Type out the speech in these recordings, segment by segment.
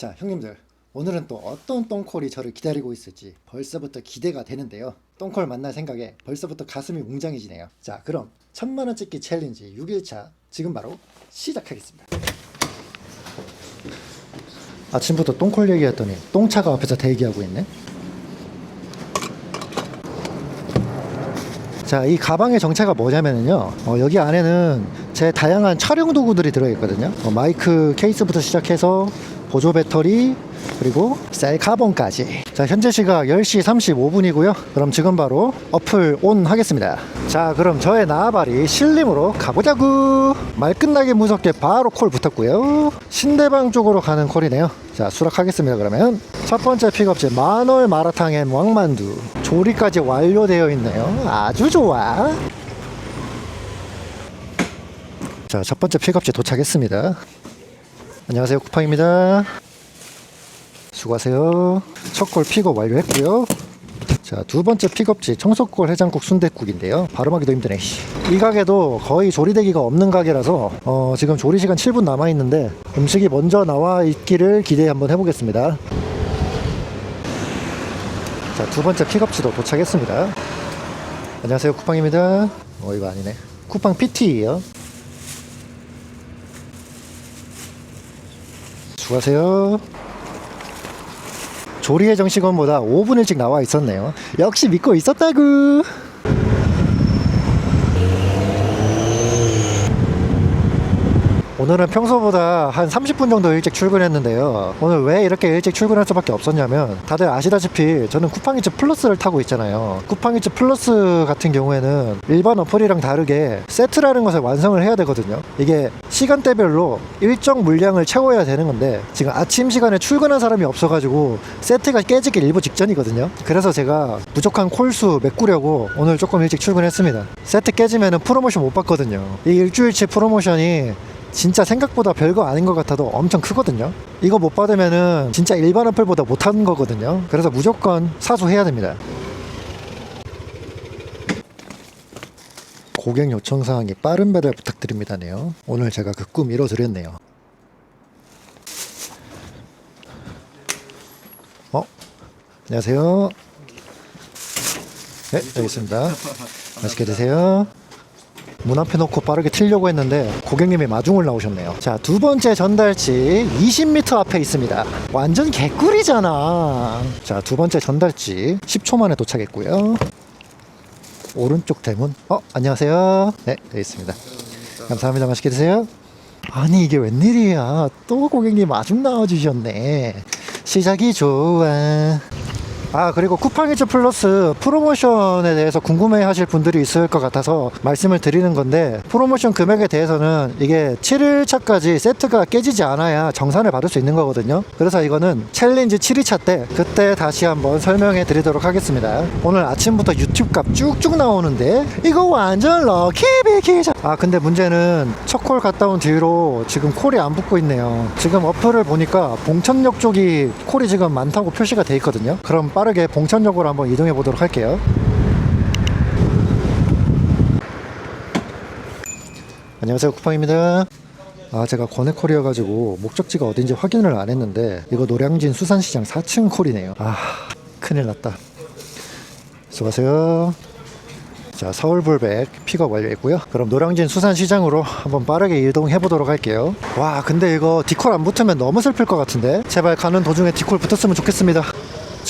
자, 형님들. 오늘은 또 어떤 똥콜이 저를 기다리고 있을지 벌써부터 기대가 되는데요. 똥콜 만날 생각에 벌써부터 가슴이 웅장해지네요. 자, 그럼 천만 원 찍기 챌린지 6일차 지금 바로 시작하겠습니다. 아침부터 똥콜 얘기했더니 똥차가 앞에서 대기하고 있네. 자, 이 가방의 정체가 뭐냐면요. 어, 여기 안에는 제 다양한 촬영 도구들이 들어있거든요. 어, 마이크 케이스부터 시작해서 보조 배터리, 그리고 셀 카본까지. 자, 현재 시각 10시 35분이고요. 그럼 지금 바로 어플 온 하겠습니다. 자, 그럼 저의 나아발이 신림으로 가보자구. 말 끝나게 무섭게 바로 콜 붙었고요. 신대방 쪽으로 가는 콜이네요. 자, 수락하겠습니다. 그러면 첫 번째 픽업지 만월 마라탕 앤 왕만두. 조리까지 완료되어 있네요. 아주 좋아. 자, 첫 번째 픽업지 도착했습니다. 안녕하세요. 쿠팡입니다. 수고하세요. 첫 골 픽업 완료했고요. 자, 두 번째 픽업지 청석골 해장국 순댓국인데요. 발음하기도 힘드네. 씨. 이 가게도 거의 조리대기가 없는 가게라서 어, 지금 조리 시간 7분 남아 있는데 음식이 먼저 나와 있기를 기대 한번 해보겠습니다. 자, 두 번째 픽업지도 도착했습니다. 안녕하세요. 쿠팡입니다. 어, 이거 아니네. 쿠팡 PT예요. 수고하세요. 조리의 정식원보다 5분 일찍 나와 있었네요. 역시 믿고 있었다구. 오늘은 평소보다 한 30분 정도 일찍 출근했는데요. 오늘 왜 이렇게 일찍 출근할 수밖에 없었냐면 다들 아시다시피 저는 쿠팡이츠 플러스를 타고 있잖아요. 쿠팡이츠 플러스 같은 경우에는 일반 어플이랑 다르게 세트라는 것을 완성을 해야 되거든요. 이게 시간대별로 일정 물량을 채워야 되는 건데 지금 아침 시간에 출근한 사람이 없어가지고 세트가 깨지기 일부 직전이거든요. 그래서 제가 부족한 콜수 메꾸려고 오늘 조금 일찍 출근했습니다. 세트 깨지면 프로모션 못 받거든요. 이 일주일치 프로모션이 진짜 생각보다 별거 아닌 것 같아도 엄청 크거든요. 이거 못 받으면은 진짜 일반 어플보다 못하는 거거든요. 그래서 무조건 사수해야 됩니다. 고객 요청 사항이 빠른 배달 부탁드립니다네요. 오늘 제가 그 꿈 이뤄드렸네요. 어? 안녕하세요. 네, 여기 있습니다. 맛있게 드세요. 문 앞에 놓고 빠르게 틀려고 했는데 고객님이 마중을 나오셨네요. 자, 두 번째 전달지 20m 앞에 있습니다. 완전 개꿀이잖아. 자, 두 번째 전달지 10초 만에 도착했고요. 오른쪽 대문. 어, 안녕하세요. 네, 여기 있습니다. 감사합니다. 맛있게 드세요. 아니, 이게 웬일이야. 또 고객님 마중 나와주셨네. 시작이 좋아. 아 그리고 쿠팡이츠 플러스 프로모션에 대해서 궁금해 하실 분들이 있을 것 같아서 말씀을 드리는 건데 프로모션 금액에 대해서는 이게 7일차까지 세트가 깨지지 않아야 정산을 받을 수 있는 거거든요. 그래서 이거는 챌린지 7일차 때 그때 다시 한번 설명해 드리도록 하겠습니다. 오늘 아침부터 유튜브 값 쭉쭉 나오는데 이거 완전 럭키비키자 아 근데 문제는 첫 콜 갔다 온 뒤로 지금 콜이 안 붙고 있네요. 지금 어플을 보니까 봉천역 쪽이 콜이 지금 많다고 표시가 돼 있거든요. 그럼 빠르게 봉천역으로 한번 이동해 보도록 할게요. 안녕하세요 쿠팡입니다. 아 제가 권해콜이어 가지고 목적지가 어딘지 확인을 안 했는데 이거 노량진 수산시장 4층 콜이네요. 아 큰일 났다. 수고하세요. 자 서울불백 픽업 완료했고요. 그럼 노량진 수산시장으로 한번 빠르게 이동해 보도록 할게요. 와 근데 이거 디콜 안 붙으면 너무 슬플 것 같은데 제발 가는 도중에 디콜 붙었으면 좋겠습니다.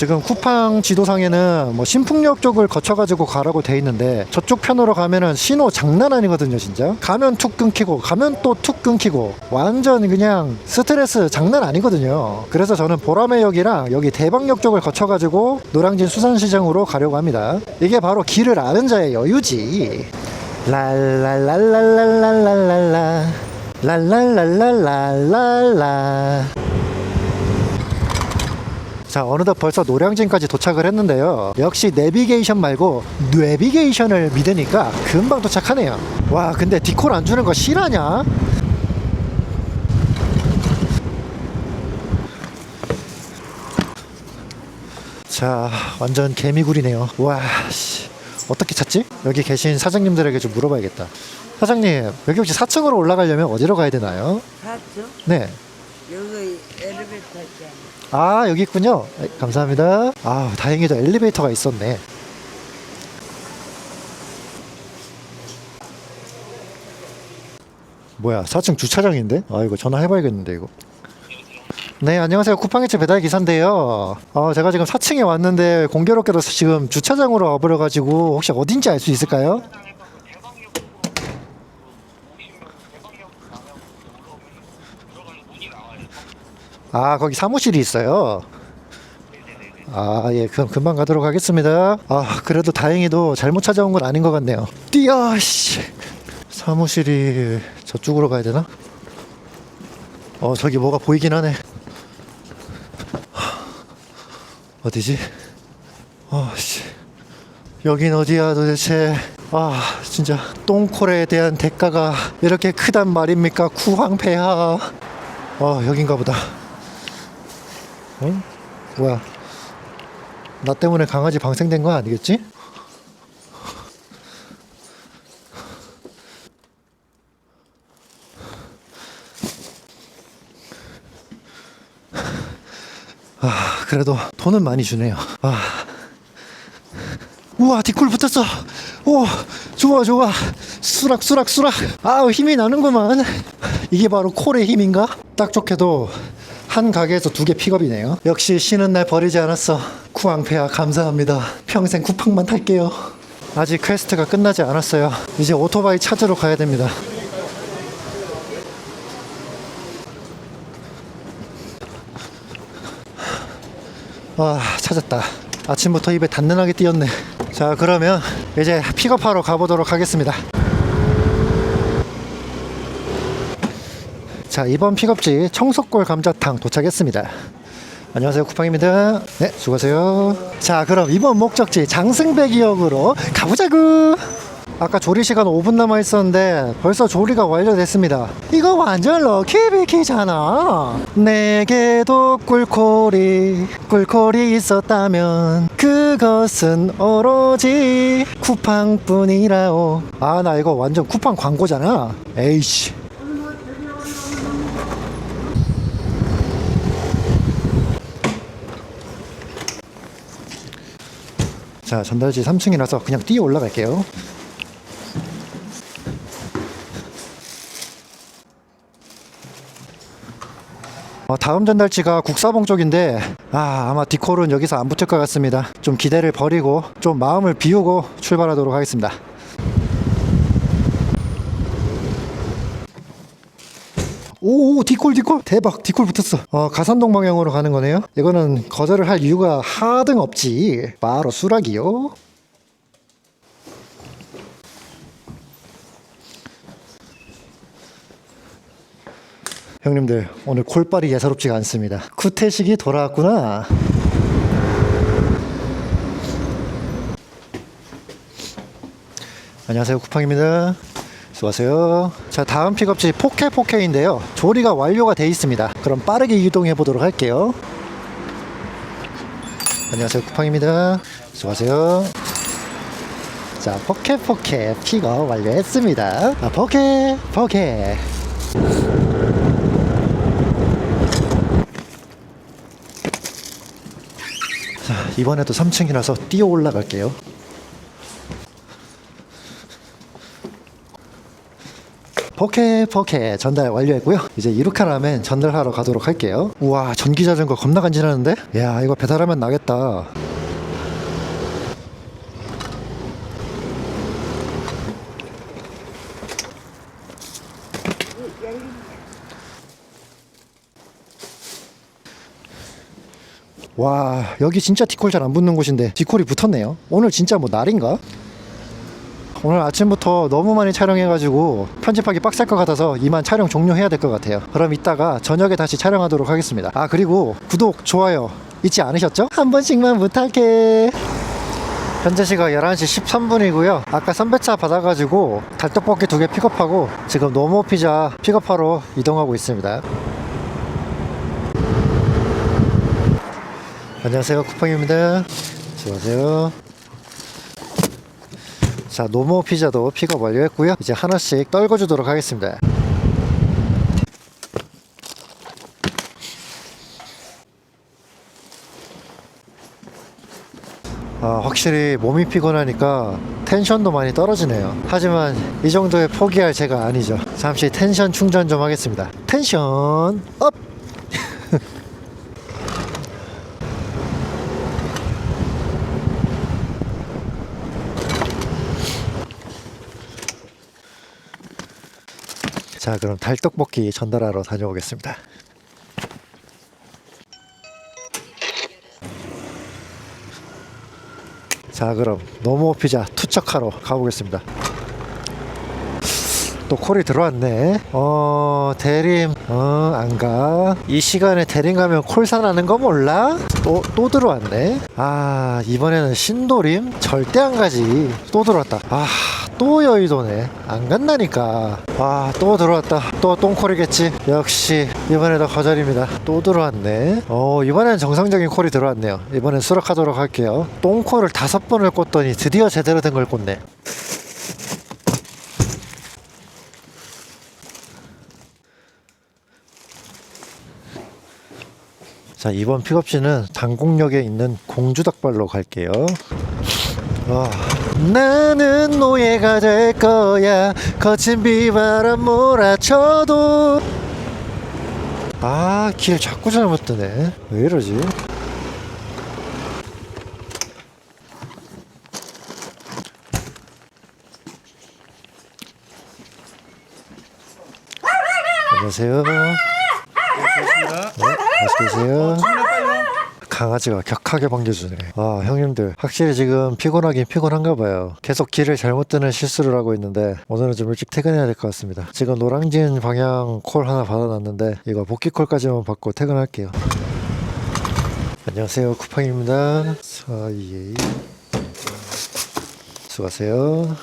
지금 쿠팡 지도상에는 뭐 신풍역 쪽을 거쳐가지고 가라고 돼 있는데 저쪽 편으로 가면은 신호 장난 아니거든요 진짜. 가면 툭 끊기고 가면 또 툭 끊기고 완전 그냥 스트레스 장난 아니거든요. 그래서 저는 보라매역이랑 여기 대방역 쪽을 거쳐가지고 노량진 수산시장으로 가려고 합니다. 이게 바로 길을 아는 자의 여유지. 랄랄랄랄랄랄랄라. 랄랄랄랄랄랄라. 자 어느덧 벌써 노량진까지 도착을 했는데요 역시 내비게이션 말고 뇌비게이션을 믿으니까 금방 도착하네요 와 근데 디콜 안 주는 거 실하냐 자 완전 개미굴이네요 와 씨. 어떻게 찾지? 여기 계신 사장님들에게 좀 물어봐야겠다 사장님 여기 혹시 4층으로 올라가려면 어디로 가야 되나요? 봤죠? 네 여기 엘리베이터 있잖아. 아 여기 있군요. 네, 감사합니다. 아 다행히도 엘리베이터가 있었네. 뭐야 4층 주차장인데? 아 이거 전화해봐야겠는데 이거. 네 안녕하세요. 쿠팡이츠 배달 기사인데요. 어, 제가 지금 4층에 왔는데 공교롭게도 지금 주차장으로 와버려가지고 혹시 어딘지 알 수 있을까요? 아 거기 사무실이 있어요 아, 예, 그럼 금방 가도록 하겠습니다. 아, 그래도 다행히도 잘못 찾아온 건 아닌 것 같네요. 뛰어, 씨. 사무실이 저쪽으로 가야 되나? 어, 저기 뭐가 보이긴 하네. 하, 어디지? 어, 씨. 여긴 어디야 도대체? 아, 진짜 똥콜에 대한 대가가 이렇게 크단 말입니까? 쿠황폐하. 어, 여긴가 보다. 응? 뭐야? 나 때문에 강아지 방생된 거 아니겠지? 아, 그래도 돈은 많이 주네요. 아. 우와, 뒷골 붙었어. 오, 좋아, 좋아. 수락, 수락, 수락. 아우, 힘이 나는구만. 이게 바로 콜의 힘인가? 딱 좋게도 한 가게에서 두 개 픽업이네요. 역시 쉬는 날 버리지 않았어. 쿠앙페아 감사합니다. 평생 쿠팡만 탈게요. 아직 퀘스트가 끝나지 않았어요. 이제 오토바이 찾으러 가야 됩니다. 와 찾았다. 아침부터 입에 단단하게 띄었네. 자 그러면 이제 픽업하러 가보도록 하겠습니다. 자 이번 픽업지 청석골 감자탕 도착했습니다. 안녕하세요 쿠팡입니다. 네 수고하세요. 자 그럼 이번 목적지 장승배기역으로 가보자구. 아까 조리 시간 5분 남아 있었는데 벌써 조리가 완료됐습니다. 이거 완전 럭키비키잖아. 내게도 꿀콜이 꿀콜이 있었다면 그것은 오로지 쿠팡뿐이라오. 아 나 이거 완전 쿠팡 광고잖아. 에이씨. 자 전달지 3층이라서 그냥 뛰어 올라갈게요. 어, 다음 전달지가 국사봉 쪽인데 아 아마 디콜은 여기서 안 붙을 것 같습니다. 좀 기대를 버리고 좀 마음을 비우고 출발하도록 하겠습니다 오, 디콜 디콜 대박 디콜 붙었어. 어, 가산동 방향으로 가는 거네요. 이거는 거절을 할 이유가 하등 없지. 바로 수락이요. 형님들 오늘 콜빨이 예사롭지가 않습니다. 구태식이 돌아왔구나. 안녕하세요 쿠팡입니다 수고하세요. 자 다음 픽업지 포케포케인데요. 조리가 완료가 돼 있습니다. 그럼 빠르게 이동해 보도록 할게요. 안녕하세요. 쿠팡입니다. 수고하세요. 자 포케포케 픽업 완료했습니다. 아, 포케 포케. 자 이번에도 3층이라서 뛰어 올라갈게요 포케 포케 전달 완료했고요. 이제 이루카 라멘 전달하러 가도록 할게요. 우와 전기 자전거 겁나 간지나는데? 야 이거 배달하면 나겠다. 와 여기 진짜 디콜 잘 안 붙는 곳인데 디콜이 붙었네요. 오늘 진짜 뭐 날인가? 오늘 아침부터 너무 많이 촬영해가지고 편집하기 빡셀 것 같아서 이만 촬영 종료해야 될 것 같아요. 그럼 이따가 저녁에 다시 촬영하도록 하겠습니다. 아 그리고 구독, 좋아요 잊지 않으셨죠? 한 번씩만 부탁해. 현재 시각 11시 13분이고요. 아까 선배차 받아가지고 달떡볶이 두 개 픽업하고 지금 노모 피자 픽업하러 이동하고 있습니다. 안녕하세요. 쿠팡입니다. 수고하세요. 자 노모 피자도 픽업 완료했고요. 이제 하나씩 떨궈 주도록 하겠습니다. 아, 확실히 몸이 피곤하니까 텐션도 많이 떨어지네요. 하지만 이 정도에 포기할 제가 아니죠. 잠시 텐션 충전 좀 하겠습니다. 텐션 업! 자, 그럼 달떡볶이 전달하러 다녀오겠습니다. 자, 그럼 노모 피자 투척하러 가보겠습니다. 또 콜이 들어왔네. 어, 대림, 어, 안 가. 이 시간에 대림 가면 콜 사 나는 거 몰라? 또, 또 들어왔네. 아, 이번에는 신도림? 절대 안 가지. 또 들어왔다. 아, 또 여의도네. 안 간다니까. 아, 또 들어왔다. 또 똥콜이겠지. 역시, 이번에도 거절입니다. 또 들어왔네. 어, 이번엔 정상적인 콜이 들어왔네요. 이번엔 수락하도록 할게요. 똥콜을 다섯 번을 꽂더니 드디어 제대로 된 걸 꽂네. 자 이번 픽업지는 당곡역에 있는 공주닭발로 갈게요. 아, 나는 노예가 될 거야. 거친 비바람 몰아쳐도. 아 길 자꾸 잘못 뜨네. 왜 이러지? 안녕하세요. 네, 맛있게 드세요 강아지가 격하게 반겨주네. 아, 형님들. 확실히 지금 피곤하긴 피곤한가 봐요. 계속 길을 잘못 뜨는 실수를 하고 있는데, 오늘은 좀 일찍 퇴근해야 될 것 같습니다. 지금 노랑진 방향 콜 하나 받아놨는데, 이거 복귀 콜까지만 받고 퇴근할게요. 안녕하세요. 쿠팡입니다. 사이에 수고하세요.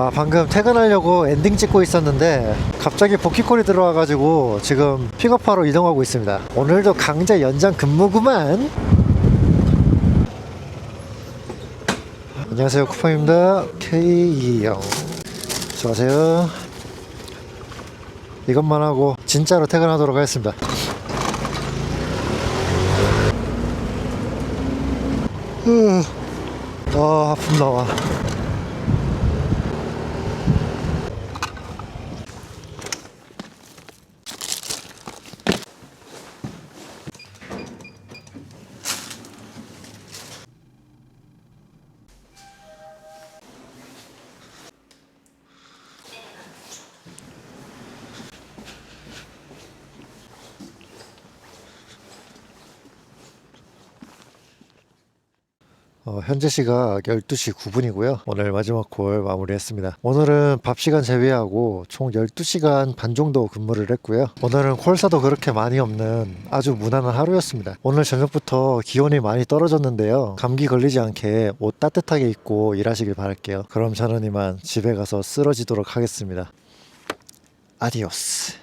아 방금 퇴근하려고 엔딩 찍고 있었는데 갑자기 복귀콜이 들어와가지고 지금 픽업하러 이동하고 있습니다. 오늘도 강제 연장 근무구만. 안녕하세요 쿠팡입니다. K2형 수고하세요. 이것만 하고 진짜로 퇴근하도록 하겠습니다. 으, 아 아픔 나와 어, 현재 시각 12시 9분이고요. 오늘 마지막 콜 마무리했습니다. 오늘은 밥 시간 제외하고 총 12시간 반 정도 근무를 했고요. 오늘은 콜사도 그렇게 많이 없는 아주 무난한 하루였습니다. 오늘 저녁부터 기온이 많이 떨어졌는데요. 감기 걸리지 않게 옷 따뜻하게 입고 일하시길 바랄게요. 그럼 저는 이만 집에 가서 쓰러지도록 하겠습니다. 아디오스.